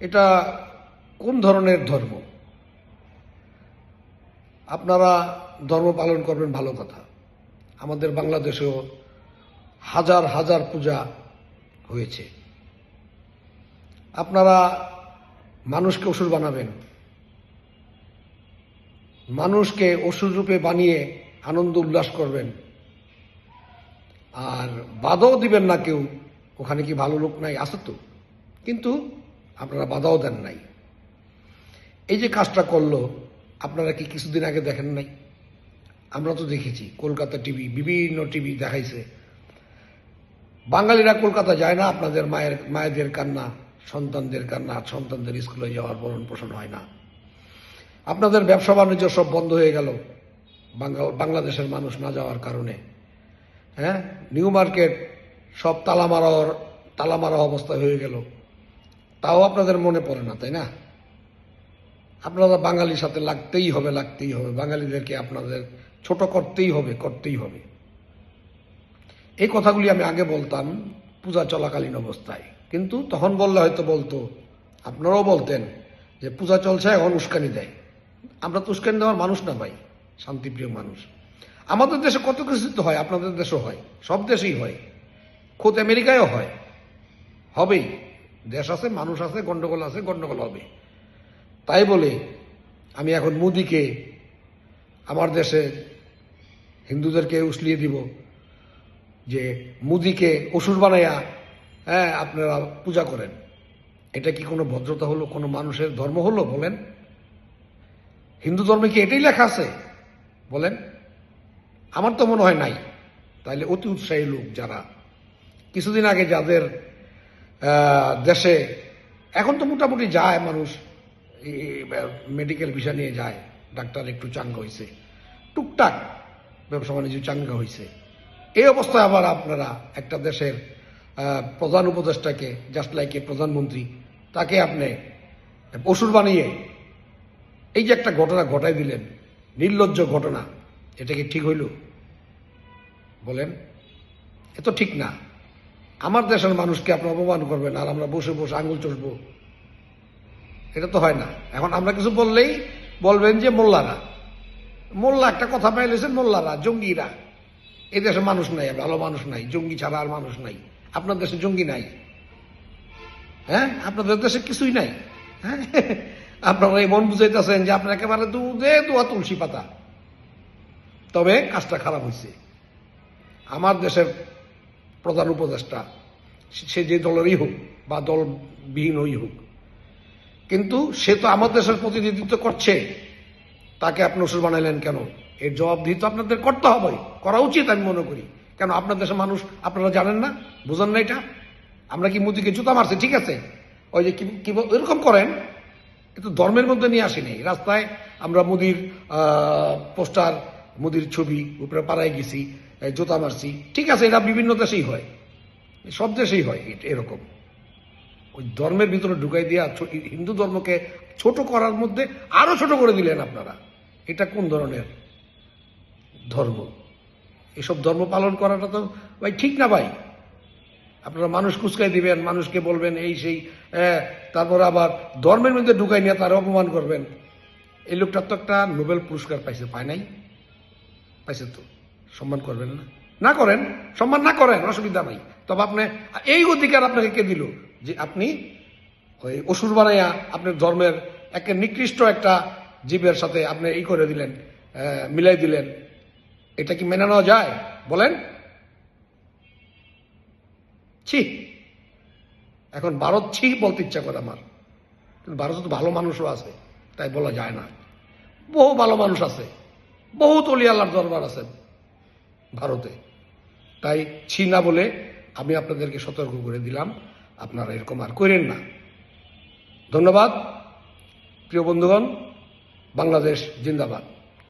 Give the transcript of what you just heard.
এটা কোন ধরনের ধর্ম? আপনারা ধর্ম পালন করবেন ভালো কথা। আমাদের বাংলাদেশেও হাজার হাজার পূজা হয়েছে। আপনারা মানুষকে অসুর বানাবেন। মানুষকে অসুর রূপে বানিয়ে আনন্দ উল্লাস করবেন। আর বাদও দিবেন না কেউ। ওখানে কি ভালো লোক নাই? আছে তো। কিন্তু আপনারা বাধাও দেন নাই। এই যে কাজটা করল, আপনারা কি কিছুদিন আগে দেখেন নাই? আমরা তো দেখেছি, কলকাতা টিভি, বিভিন্ন টিভি দেখাইছে। বাঙালিরা কলকাতা যায় না, আপনাদের মায়ের, মায়েদের কান্না, সন্তানদের কান্না, সন্তানদের স্কুলে যাওয়ার বরণ পোষণ হয় না। আপনাদের ব্যবসা বাণিজ্য সব বন্ধ হয়ে গেল বাংলাদেশের মানুষ না যাওয়ার কারণে। হ্যাঁ? নিউ মার্কেট সব তালা মারার তালা মারা অবস্থা হয়ে গেল। তাও আপনাদের মনে পড়ে না, তাই না? আপনারা বাঙালির সাথে লাগতেই হবে লাগতেই হবে। বাঙালিদেরকে আপনাদের ছোট করতেই হবে করতেই হবে। এই কথাগুলি আমি আগে বলতাম পূজা চলাকালীন অবস্থায়। কিন্তু তখন বললে হয়তো বলতো, আপনারাও বলতেন যে পূজা চলছে, এখন উস্কানি দেয়। আমরা তো উস্কানি দেওয়ার মানুষ না ভাই, শান্তিপ্রিয় মানুষ। আমাদের দেশে কত কিছু তো হয়, আপনাদের দেশেও হয়, সব দেশেই হয়। খোদ আমেরিকায়ও হয়, হবেই। দেশ আছে, মানুষ আছে, গন্ডগোল আছে, গন্ডগোল হবে। তাই বলে আমি এখন মোদিকে আমার দেশে হিন্দুদেরকে উসলিয়ে দিব যে মুদিকে অসুর বানাইয়া হ্যাঁ আপনারা পূজা করেন। এটা কি কোনো ভদ্রতা হলো, কোনো মানুষের ধর্ম হলো, বলেন? হিন্দু ধর্মে কি এটাই লেখা আছে? বলেন? আমার তো মনে হয় নাই। তাইলে অতি উৎসাহী লোক যারা। কিছুদিন আগে যাদের দেশে এখন তো মোটামুটি যায় মানুষ মেডিকেল ভিসা নিয়ে যায়। ডাক্তার একটু চাঙ্গা হয়েছে টুকটাক ব্যবসা বাণিজ্য চাঙ্গা হয়েছে এই অবস্থায় আবার আপনারা একটা দেশের প্রধান উপদেষ্টাকে জাস্ট লাইক এ প্রধানমন্ত্রী, তাকে আপনি অসুর বানিয়ে এই যে একটা ঘটনা ঘটাই দিলেন, নির্লজ্জ ঘটনা, এটা কি ঠিক হইল? বলেন, এ তো ঠিক না। আমার দেশের মানুষকে আপনি অপমান করবেন, আর আমরা বসে বসে আঙুল চষবো। এটা তো হয় না। এখন আমরা কিছু বললেই বলবেন যে মোল্লারা। মোল্লা একটা কথা পাইলেছেন মোল্লারা, জঙ্গিরা। এই দেশে মানুষ নাই, ভালো মানুষ নাই, জঙ্গি ছাড়া আর মানুষ নাই। আপনার দেশে জঙ্গি নাই। হ্যাঁ? আপনাদের দেশে কিছুই নাই। হ্যাঁ? আপনারা এই মন বুঝাইতেছেন যে আপনার একেবারে দুধে দোয়া তুলসী পাতা। তবে কাজটা খারাপ হয়েছে আমার দেশের প্রধান উপদেষ্টা, সে যে দলেরই হোক বা দলবিহীন হই হোক। কিন্তু সে তো আমার দেশের প্রতিনিধিত্ব করছে। তাকে আপনি ওষুধ বানাইলেন কেন? এর জবাবদিহি তো আপনাদের করতে হবে, করা উচিত আমি মনে করি। কেন আপনার দেশের মানুষ আপনারা জানেন না? বুঝেন না এটা? আমরা কি মোদিকে জুতা মারছি? ঠিক আছে। ওই যে কি- এরকম করেন, কিন্তু ধর্মের মধ্যে নিয়ে আসেনি রাস্তায় আমরা মোদির পোস্টার, মোদির ছবি উপরে পাড়ায় গেছি। জুতা মারছি। ঠিক আছে, এটা বিভিন্ন দেশেই হয়। সব দেশেই হয় এরকম। ওই ধর্মের ভিতরে ঢুকাই দিয়া হিন্দু ধর্মকে ছোট করার মধ্যে আরও ছোট করে দিলেন আপনারা। এটা কোন ধরনের ধর্ম? এসব ধর্ম পালন করাটা তো ভাই ঠিক না ভাই। আপনারা মানুষ কুচকাই দিবেন, মানুষকে বলবেন এই সেই তারপর আবার ধর্মের মধ্যে ঢুকাই নিয়ে তার অপমান করবেন। এই লোকটা তো একটা নোবেল পুরস্কার পাইছে, পায় নাই? পাইছে তো। সম্মান করবেন না? না করেন, সম্মান না করেন অসুবিধা নাই। তবে আপনি, এই অধিকার আপনাকে কে দিল? যে আপনি ওই অসুর বানাইয়া আপনার ধর্মের একটা নিকৃষ্ট একটা জীবের সাথে আপনি এই করে দিলেন মিলাই দিলেন। এটা কি মেনে নেওয়া যায়? বলেন। ছি। এখন ভারত ছি বলতে ইচ্ছা করে আমার। কিন্তু ভারতে তো ভালো মানুষও আছে, তাই বলা যায় না। বহু ভালো মানুষ আছে। বহু তলি আল্লাহর দরবার আছে। ভারতে। তাই ছি না বলে আমি আপনাদেরকে সতর্ক করে দিলাম, আপনারা এরকম আর করেন না। ধন্যবাদ। প্রিয় বন্ধুগণ, বাংলাদেশ জিন্দাবাদ।